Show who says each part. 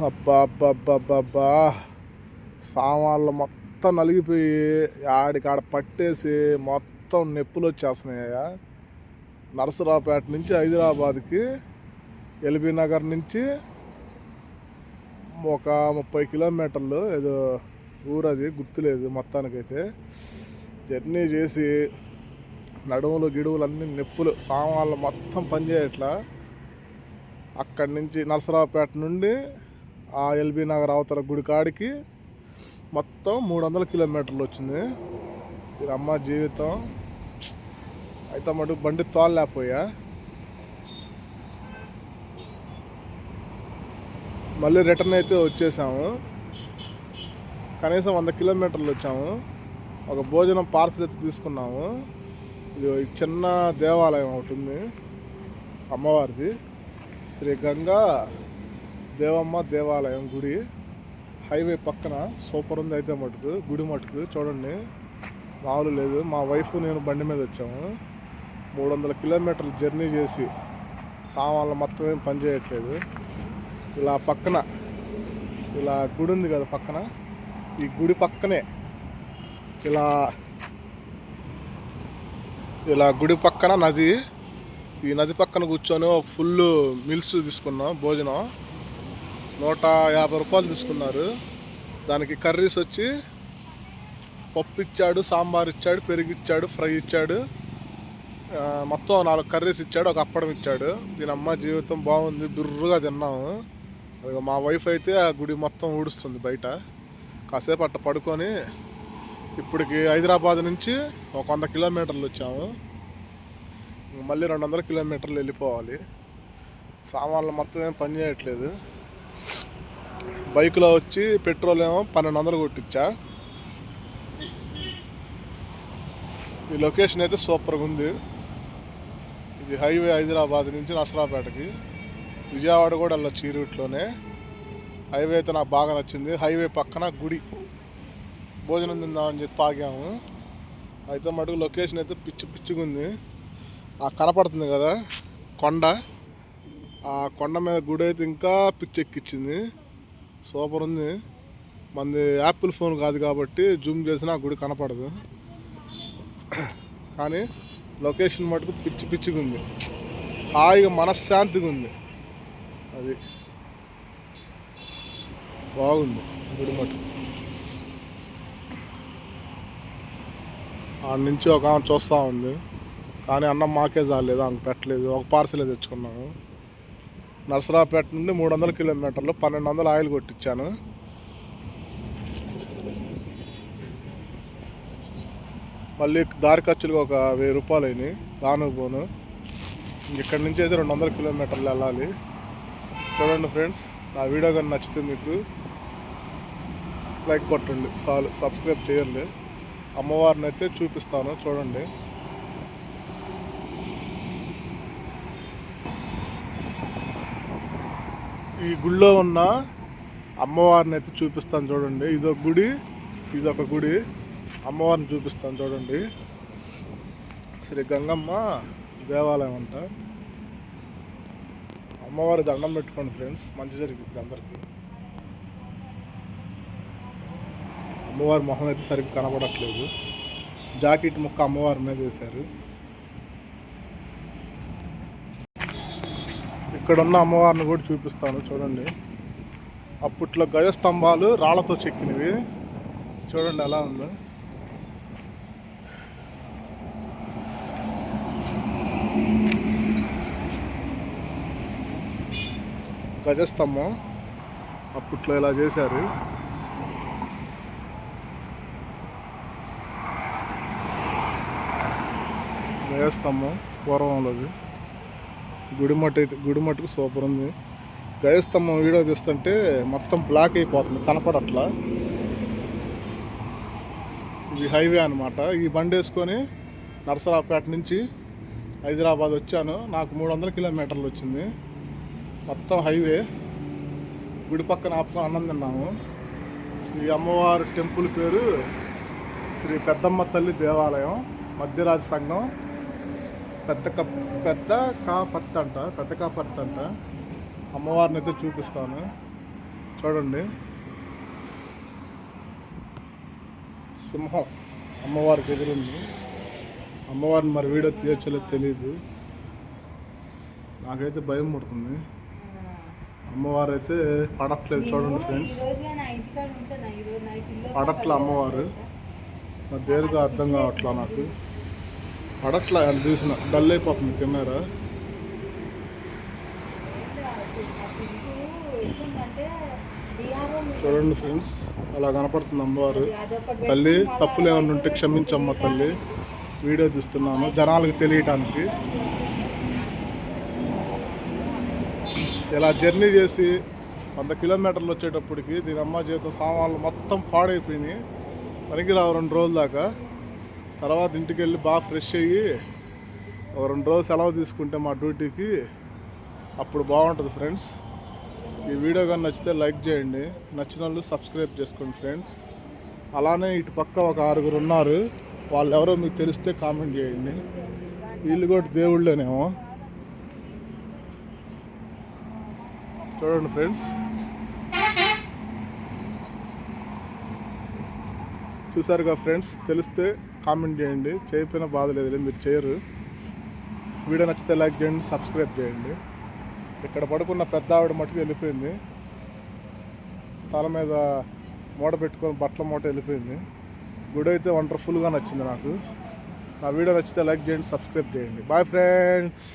Speaker 1: అబ్బా అబ్బా అబ్బా అబ్బా అబ్బా సామాన్లు మొత్తం నలిగిపోయి ఆడికాడ పట్టేసి మొత్తం నొప్పులు వచ్చేస్తున్నాయ్యా నరసరావుపేట నుంచి హైదరాబాద్కి ఎల్బీ నగర్ నుంచి ఒక ముప్పై కిలోమీటర్లు ఏదో ఊరు అది గుర్తులేదు మొత్తానికైతే. జర్నీ చేసి నడుములు గిడువులు అన్ని నొప్పులు సామాన్లు మొత్తం పనిచేయట్లా. అక్కడి నుంచి నరసరావుపేట నుండి ఆ ఎల్బీ నగర్ అవతల గుడి కాడికి మొత్తం మూడు వందల కిలోమీటర్లు వచ్చింది. ఇది అమ్మ జీవితం. అయితే మటు బండి తోలలేకపోయా. మళ్ళీ రిటర్న్ అయితే వచ్చేసాము. కనీసం వంద కిలోమీటర్లు వచ్చాము. ఒక భోజనం పార్సల్ అయితే తీసుకున్నాము. ఇది చిన్న దేవాలయం ఒకటి ఉంది. అమ్మవారిది. శ్రీ గంగా దేవమ్మ దేవాలయం గుడి. హైవే పక్కన సూపర్ ఉంది అయితే మటుకు. గుడి మటుకు చూడండి. మామూలు లేదు. మా వైఫ్ నేను బండి మీద వచ్చాము. మూడు వందల కిలోమీటర్లు జర్నీ చేసి సామాన్లు మొత్తం ఏం పనిచేయట్లేదు ఇలా పక్కన ఇలా గుడి ఉంది కదా పక్కన. ఈ గుడి పక్కనే ఇలా ఇలా గుడి పక్కన నది. ఈ నది పక్కన కూర్చొని ఒక ఫుల్ మిల్స్ తీసుకున్నాం భోజనం. నూట యాభై రూపాయలు తీసుకున్నారు. దానికి కర్రీస్ వచ్చి పప్పు ఇచ్చాడు సాంబార్ ఇచ్చాడు పెరుగు ఇచ్చాడు ఫ్రై ఇచ్చాడు. మొత్తం నాలుగు కర్రీస్ ఇచ్చాడు ఒక అప్పడం ఇచ్చాడు. దీని అమ్మ జీవితం బాగుంది బిర్రుగా తిన్నాము. అది మా వైఫ్ అయితే ఆ గుడి మొత్తం ఊడుస్తుంది బయట. కాసేపు అట్ట పడుకొని ఇప్పటికి హైదరాబాద్ నుంచి ఒక వంద కిలోమీటర్లు వచ్చాము. మళ్ళీ రెండు వందల కిలోమీటర్లు వెళ్ళిపోవాలి. సామాన్లు మొత్తం ఏం పని చేయట్లేదు. బైక్లో వచ్చి పెట్రోల్ ఏమో పన్నెండు వందలు కొట్టించా. ఈ లొకేషన్ అయితే సూపర్గా ఉంది. ఇది హైవే హైదరాబాద్ నుంచి నసరాపేటకి విజయవాడ కూడా వెళ్ళొచ్చు ఈ రూట్లోనే. హైవే అయితే నాకు బాగా నచ్చింది. హైవే పక్కన గుడి. భోజనం తిందామని చెప్పి ఆగాము. అయితే మటుకు లొకేషన్ అయితే పిచ్చి పిచ్చిగా ఉంది. ఆ కనపడుతుంది కదా? కొండ. ఆ కొండ మీద గుడి అయితే ఇంకా పిచ్చి ఎక్కిచ్చింది సూపర్ ఉంది. మంది యాపిల్ ఫోన్ కాదు కాబట్టి జూమ్ చేసినా ఆ గుడి కనపడదు. కానీ లొకేషన్ మటుకు పిచ్చి పిచ్చిగా ఉంది. హాయిగా మనశ్శాంతిగా ఉంది. అది బాగుంది గుడి మటుకు. ఆడ నుంచి ఒక ఆమె చూస్తూ ఉంది. కానీ అన్నం మాకే చాలేదు ఆమెకు పెట్టలేదు. ఒక పార్సలే తెచ్చుకున్నాము. నర్సరాపేట నుండి మూడు వందల కిలోమీటర్లు పన్నెండు వందలు ఆయిల్ కొట్టించాను. మళ్ళీ దారి ఖర్చులకు ఒక వెయ్యి రూపాయలు అయినాయి. రాను పోను. ఇక్కడి నుంచి అయితే రెండు వందల కిలోమీటర్లు వెళ్ళాలి. చూడండి ఫ్రెండ్స్ నా వీడియో కానీ నచ్చితే మీకు లైక్ కొట్టండి. చాలు సబ్స్క్రైబ్ చేయండి. అమ్మవారిని అయితే చూపిస్తాను. చూడండి. ఈ గుడిలో ఉన్న అమ్మవారిని అయితే చూపిస్తాను చూడండి. ఇదొక గుడి ఇదొక గుడి. అమ్మవారిని చూపిస్తాను చూడండి. శ్రీ గంగమ్మ దేవాలయం అంట. అమ్మవారి దండం పెట్టుకోండి ఫ్రెండ్స్. మంచి జరిగింది అందరికీ. అమ్మవారి మొహం అయితే సరిగ్గా కనబడట్లేదు. జాకెట్ ముక్క అమ్మవారి మీద వేశారు. ఇక్కడ ఉన్న అమ్మవారిని కూడా చూపిస్తాను చూడండి. అప్పట్లో గజ స్తంభాలు రాళ్ళతో చెక్కినవి. చూడండి ఎలా ఉందో. గజస్తంభం అప్పట్లో ఇలా చేశారు. గజస్తంభం పూర్వంలోది. గుడి మట్టు అయితే గుడి మట్టుకు సూపర్ ఉంది. గయస్తంభం వీడియో తీస్తుంటే మొత్తం బ్లాక్ అయిపోతుంది. కనపడట్లా. ఇది హైవే అనమాట ఈ బండి వేసుకొని నరసరావుపేట నుంచి హైదరాబాద్ వచ్చాను. నాకు మూడు వందల కిలోమీటర్లు వచ్చింది. మొత్తం హైవే గుడి పక్కన ఆపుకొని అన్నం తిన్నాము. ఈ అమ్మవారు టెంపుల్ పేరు శ్రీ పెద్దమ్మ తల్లి దేవాలయం మధ్యరాజ సంఘం. పెద్ద క పెద్ద కాపర్తి అంట పెద్ద కాపర్తి అంట. అమ్మవారిని అయితే చూపిస్తాను. చూడండి. సింహం అమ్మవారికి ఎదురుంది. అమ్మవారిని మరి వీడియో తీయచ్చలేదు తెలియదు నాకైతే భయం పడుతుంది. అమ్మవారు అయితే పడట్లేదు చూడండి ఫ్రెండ్స్. పడట్ల అమ్మవారు. మరి దేనిగా అర్థం కావట్లా నాకు? పడట్లా చూసిన. డల్ అయిపోతుంది కెమెరా చూడండి ఫ్రెండ్స్ అలా కనపడుతుంది అమ్మవారు. తల్లి తప్పులు ఏమైనా ఉంటే క్షమించమ్మ తల్లి. వీడియో తీస్తున్నాను జనాలకు తెలియటానికి. ఇలా జర్నీ చేసి వంద కిలోమీటర్లు వచ్చేటప్పటికి దీని అమ్మ జీవితం సామాన్లు మొత్తం పాడైపోయినాయి. పనికిరావు రెండు రోజుల దాకా. తర్వాత ఇంటికి వెళ్ళి బాగా ఫ్రెష్ అయ్యి ఒక రెండు రోజులు సెలవు తీసుకుంటే మా డ్యూటీకి అప్పుడు బాగుంటుంది ఫ్రెండ్స్. ఈ వీడియో కానీ నచ్చితే లైక్ చేయండి. నచ్చిన వాళ్ళు సబ్స్క్రైబ్ చేసుకోండి ఫ్రెండ్స్. అలానే ఇటు పక్క ఒక ఆరుగురు ఉన్నారు. వాళ్ళు ఎవరో మీకు తెలిస్తే కామెంట్ చేయండి. వీళ్ళు కూడా దేవుళ్ళేనేమో. చూడండి ఫ్రెండ్స్. చూసారుగా ఫ్రెండ్స్ తెలిస్తే కామెంట్ చేయండి. చేయకపోయినా బాధ లేదు మీరు చేయరు. వీడియో నచ్చితే లైక్ చేయండి సబ్స్క్రైబ్ చేయండి. ఇక్కడ పడుకున్న పెద్ద ఆవిడ మటుకు వెళ్ళిపోయింది. తల మీద మూట పెట్టుకొని బట్టల మూట వెళ్ళిపోయింది. గుడి అయితే వండర్ఫుల్గా నచ్చింది నాకు. నా వీడియో నచ్చితే లైక్ చేయండి సబ్స్క్రైబ్ చేయండి. Bye friends!